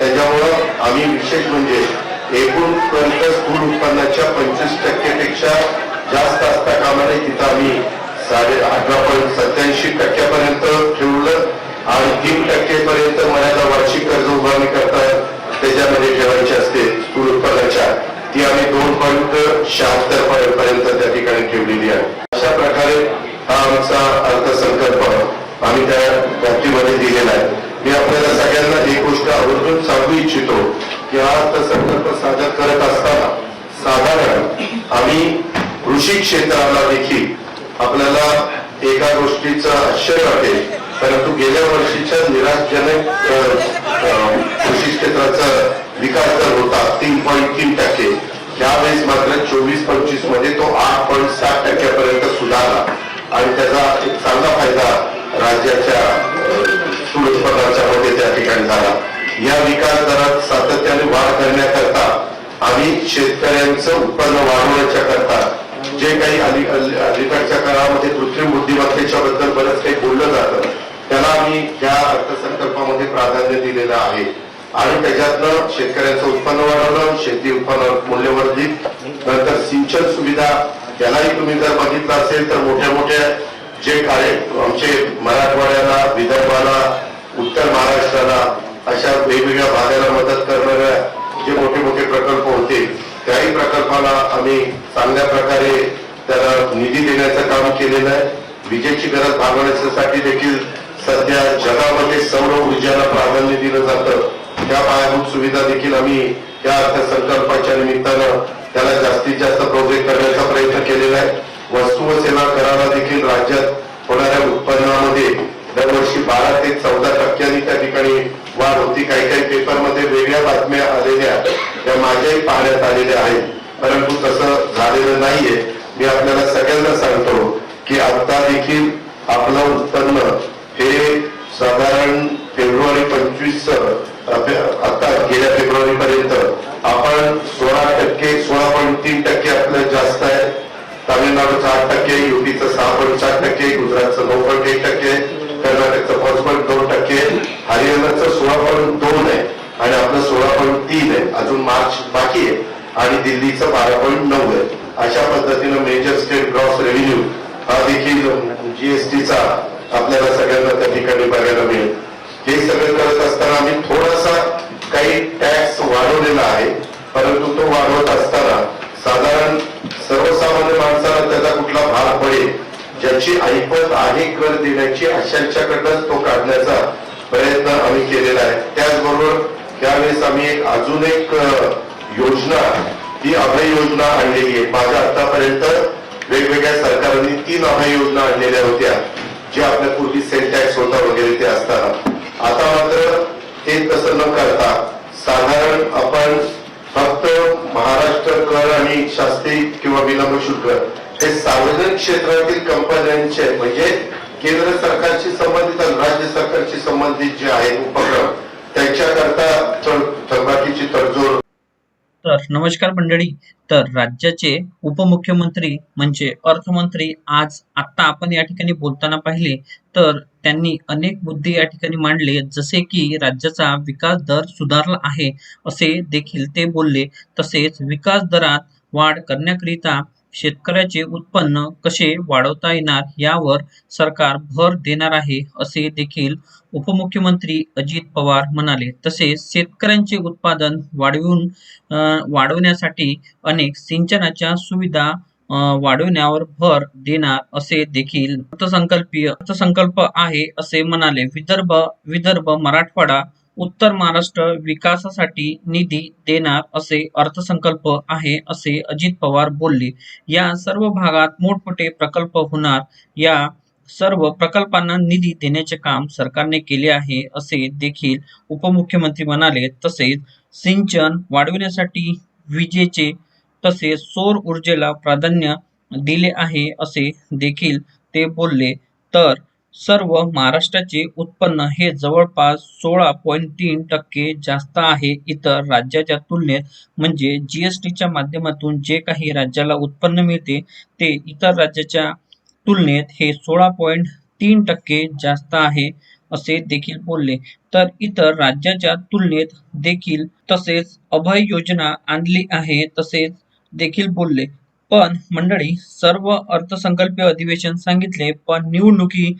त्याच्यामुळं आम्ही विशेष म्हणजे एकूण पर्यंत स्थूल उत्पन्नाच्या पंचवीस टक्केपेक्षा जास्त असता कामा नये तिथं आम्ही साडे अठरा पॉईंट सत्याऐंशी टक्क्यापर्यंत ठेवलं आणि तीन टक्केपर्यंत मर्यादा वार्षिक कर्ज उभारणी करता त्याच्यामध्ये ठेवायची असते स्थूल उत्पन्नाच्या. ती आम्ही दोन पॉईंट शहात्तर पर्यंत त्या ठिकाणी ठेवलेली आहे. अशा प्रकारे हा आमचा अर्थसंकल्प आम्ही त्या व्याप्तीमध्ये दिलेला आहे. मी आपल्याला सगळ्यांना एक गोष्ट आवर्जून सांगू इच्छितो की हा अर्थसंकल्प सादर करत असताना साधारण आम्ही कृषी क्षेत्राला देखील आपल्याला एका गोष्टीचं आश्चर्य वाटेल. परंतु गेल्या वर्षीच्या निराशजनक या विकास दरात सातत्याने वाढ करण्याकरता आणि शेतकऱ्यांचं उत्पन्न वाढवण्याच्या करता. जे काही अलीकडच्या काळामध्ये कृत्रिम बुद्धिमत्तेच्या बद्दल बरंच काही बोललं जातं त्याला आम्ही या अर्थसंकल्पामध्ये प्राधान्य दिलेलं आहे. आणि त्याच्यातनं शेतकऱ्यांचं उत्पन्न वाढवलं शेती उत्पन्न मूल्यवर्धित नंतर सिंचन सुविधा त्यालाही तुम्ही जर बघितलं असेल तर मोठ्या मोठ्या जे कार्य आमचे मराठवाड्याला विदर्भाला उत्तर महाराष्ट्राला वेगवेगळ्या भागाला मदत करणाऱ्या जे मोठे मोठे प्रकल्प होते त्याही प्रकल्पाला आम्ही चांगल्या प्रकारे त्याला निधी देण्याचं काम केलेलं आहे. विजेची गरज भागवण्यासाठी देखील सध्या जगामध्ये सौर ऊर्जेला प्राधान्य दिलं जातं. त्या पायाभूत सुविधा देखील आम्ही या अर्थसंकल्पाच्या निमित्तानं त्याला जास्तीत जास्त प्रोजेक्ट करण्याचा प्रयत्न केलेला आहे. वस्तू व सेवा कराला देखील राज्यात दरवर्षी बारा ते चौदा टक्क्यांनी त्या ठिकाणी वाढ होती. काही काही पेपरमध्ये वेगळ्या बातम्या आलेल्या त्या माझ्याही पाहण्यात आलेल्या आहेत. परंतु तसं झालेलं नाहीये. मी आपल्याला सगळ्यांना सांगतो की आता देखील आपलं उत्पन्न हे साधारण फेब्रुवारी पंचवीस आता गेल्या फेब्रुवारी पर्यंत आपण सोळा टक्के सोळा पॉईंट तीन टक्के आपलं जास्त आहे. तामिळनाडूचं आठ टक्के युपीचं आणि दिल्लीचं बारा पॉईंट नऊ आहे. अशा पद्धतीनं मेजर स्टेट ग्रॉस रेव्हेन्यू हा देखील जीएसटीचा आपल्याला सगळ्यांना त्या ठिकाणी बघायला मिळेल. हे सगळं करत असताना आम्ही थोडासा काही टॅक्स वाढवलेला आहे. परंतु तो वाढवत असताना साधारण सर्वसामान्य माणसाला त्याचा कुठला भार पडेल ज्याची ऐपत आहे कर देण्याची अशांच्याकडनंच तो काढण्याचा प्रयत्न आम्ही केलेला आहे. त्याचबरोबर त्यावेळेस आम्ही एक अजून एक योजना ती अभय योजना आणलेली आहे माझ्या आतापर्यंत वेगवेगळ्या सरकारांनी तीन अभय योजना आणलेल्या होत्या जे आपल्या पूर्वी सेल टॅक्स होता वगैरे ते असताना. आता मात्र ते तसं न करता साधारण आपण फक्त महाराष्ट्र कर आणि शास्त्री किंवा विलंब शुल्क हे सार्वजनिक क्षेत्रातील कंपन्यांचे म्हणजे केंद्र सरकारशी संबंधित आणि राज्य सरकारशी संबंधित जे आहेत उपक्रम त्याच्या तर नमस्कार मंडळी. तर राज्याचे उपमुख्यमंत्री म्हणजे अर्थमंत्री आज आता आपण या ठिकाणी बोलताना पाहिले तर त्यांनी अनेक मुद्दे या ठिकाणी मांडले जसे की राज्याचा विकास दर सुधारला आहे असे देखील ते बोलले. तसेच विकास दरात वाढ करण्याकरिता शेतकऱ्याचे उत्पन्न कसे वाढवता येणार यावर सरकार भर देणार आहे असे देखील उपमुख्यमंत्री अजित पवार म्हणाले. तसेच शेतकऱ्यांचे उत्पादन वाढवून वाढवण्यासाठी अनेक सिंचनाच्या सुविधा वाढवण्यावर भर देणार असे देखील अर्थसंकल्पीय अर्थसंकल्प आहे असे म्हणाले. विदर्भ विदर्भ मराठवाडा उत्तर महाराष्ट्र विकासासाठी निधी देणार असे अर्थसंकल्प आहे असे अजित पवार बोलले. या सर्व भागात मोठमोठे प्रकल्प होणार. या सर्व प्रकल्पांना निधी देण्याचे काम सरकारने केले आहे असे देखील उपमुख्यमंत्री म्हणाले. तसेच सिंचन वाढविण्यासाठी विजेचे तसेच सौर ऊर्जेला प्राधान्य दिले आहे असे देखील ते बोलले. तर सर्व महाराष्ट्राचे उत्पन्न हे जवळपास सोळा पॉईंट तीन टक्के जास्त आहे. इतर राज्याच्या तुलनेत म्हणजे जीएसटीच्या माध्यमातून जे काही राज्याला उत्पन्न मिळते ते इतर राज्याच्या तुलनेत हे सोळा पॉईंट तीन टक्के जास्त आहे असे देखील बोलले. तर इतर राज्याच्या तुलनेत देखील तसेच अभय योजना आणली आहे तसेच देखील बोलले. पण मंडळी सर्व अर्थसंकल्पीय अधिवेशन सांगितले पण निवडणुकी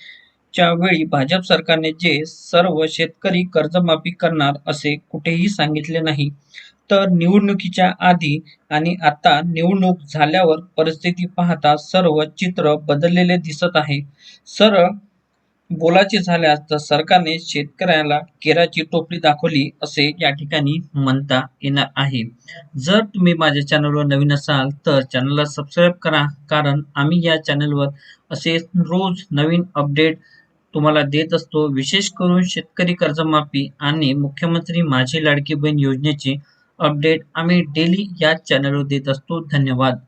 च्या वेळी भाजप सरकारने जे सर्व शेतकरी कर्जमाफी करणार असे कुठेही सांगितले नाही. तर निवडणुकीच्या आधी आणि आता निवडणूक झाल्यावर परिस्थिती पाहता सर्व चित्र बदललेले दिसत आहे. सरळ बोलाचे झाल्यास तर सरकारने शेतकऱ्याला केराची टोपली दाखवली असे या ठिकाणी म्हणता येणार आहे. जर तुम्ही माझ्या चॅनलवर नवीन असाल तर चॅनलला सबस्क्राईब करा कारण आम्ही या चॅनलवर असे रोज नवीन अपडेट तुम्हाला देत असतो. विशेष करून शेतकरी कर्जमाफी आणि मुख्यमंत्री माझी लाडकी बहीण योजनेचे अपडेट आम्ही डेली या चॅनलवर देत असतो. धन्यवाद.